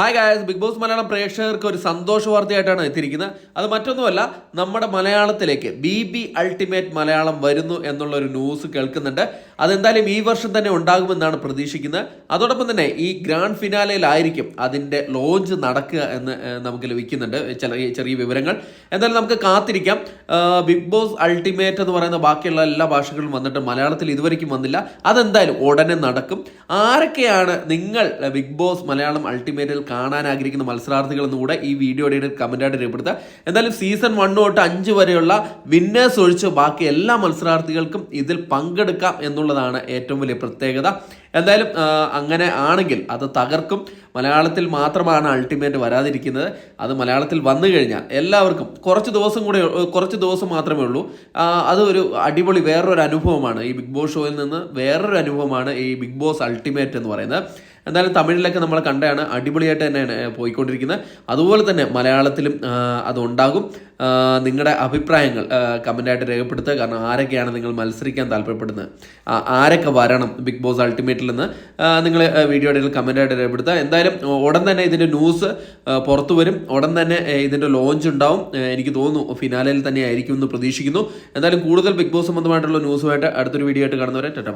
Hi guys big boss Malayalam പ്രേക്ഷകർക്ക് ഒരു സന്തോഷ വാർത്തയായിട്ടാണ് എത്തിയിരിക്കുന്നത്. അത് മറ്റൊന്നുമല്ല നമ്മുടെ മലയാളത്തിലേക്ക് ബി ബി അൾട്ടിമേറ്റ് മലയാളം വരുന്നു എന്നുള്ള ഒരു ന്യൂസ് കേൾക്കുന്നുണ്ട്. അതെന്തായാലും ഈ വർഷം തന്നെ ഉണ്ടാകുമെന്നാണ് പ്രതീക്ഷിക്കുന്നത്. അതോടൊപ്പം തന്നെ ഈ ഗ്രാൻഡ് ഫിനാലയിലായിരിക്കും അതിന്റെ ലോഞ്ച് നടക്കുക എന്ന് നമുക്ക് ലഭിക്കുന്നുണ്ട്. ചെറിയ ചെറിയ വിവരങ്ങൾ. എന്തായാലും നമുക്ക് കാത്തിരിക്കാം. ബിഗ് ബോസ് അൾട്ടിമേറ്റ് എന്ന് പറയുന്ന ബാക്കിയുള്ള എല്ലാ ഭാഷകളും വന്നിട്ട് മലയാളത്തിൽ ഇതുവരെയ്ക്കും വന്നില്ല. അതെന്തായാലും ഉടനെ നടക്കും. ആരൊക്കെയാണ് നിങ്ങൾ ബിഗ് ബോസ് മലയാളം അൾട്ടിമേറ്റിൽ കാണാൻ ആഗ്രഹിക്കുന്ന മത്സരാർത്ഥികൾ എന്നുകൂടെ ഈ വീഡിയോയുടെ കമന്റായിട്ട് രേഖപ്പെടുത്തുക. എന്തായാലും സീസൺ വൺ തൊട്ട് അഞ്ച് വരെയുള്ള വിന്നേഴ്സ് ഒഴിച്ച് ബാക്കി എല്ലാ മത്സരാർത്ഥികൾക്കും ഇതിൽ പങ്കെടുക്കാം എന്നുള്ളതാണ് ഏറ്റവും വലിയ പ്രത്യേകത. എന്തായാലും അങ്ങനെ ആണെങ്കിൽ അത് തകർക്കും. മലയാളത്തിൽ മാത്രമാണ് അൾട്ടിമേറ്റ് വരാതിരിക്കുന്നത്. അത് മലയാളത്തിൽ വന്നു കഴിഞ്ഞാൽ എല്ലാവർക്കും കുറച്ച് ദിവസം കൂടെ കുറച്ച് ദിവസം മാത്രമേ ഉള്ളൂ. അത് ഒരു അടിപൊളി വേറൊരു അനുഭവമാണ് ഈ ബിഗ് ബോസ് ഷോയിൽ നിന്ന് വേറൊരു അനുഭവമാണ് ഈ ബിഗ് ബോസ് അൾട്ടിമേറ്റ് എന്ന് പറയുന്നത്. എന്തായാലും തമിഴിലൊക്കെ നമ്മൾ കണ്ടാണ് അടിപൊളിയായിട്ട് തന്നെയാണ് പോയിക്കൊണ്ടിരിക്കുന്നത്. അതുപോലെ തന്നെ മലയാളത്തിലും അതുണ്ടാകും. നിങ്ങളുടെ അഭിപ്രായങ്ങൾ കമന്റായിട്ട് രേഖപ്പെടുത്തുക. കാരണം ആരൊക്കെയാണ് നിങ്ങൾ മത്സരിക്കാൻ താല്പര്യപ്പെടുന്നത്? ആരൊക്കെ വരണം ബിഗ് ബോസ് അൾട്ടിമേറ്റിൽ നിന്ന്? നിങ്ങൾ വീഡിയോയുടെ കമന്റായിട്ട് രേഖപ്പെടുത്തുക. എന്തായാലും ഉടൻ തന്നെ ഇതിന്റെ ന്യൂസ് പുറത്തു വരും. ഉടൻ തന്നെ ഇതിന്റെ ലോഞ്ച് ഉണ്ടാവും. എനിക്ക് തോന്നുന്നു ഫിനാലയിൽ തന്നെ ആയിരിക്കും എന്ന് പ്രതീക്ഷിക്കുന്നു. എന്തായാലും കൂടുതൽ ബിഗ് ബോസ് സംബന്ധമായിട്ടുള്ള ന്യൂസുമായിട്ട് അടുത്തൊരു വീഡിയോ ആയിട്ട് കാണുന്നവരെ ടെറ്റാ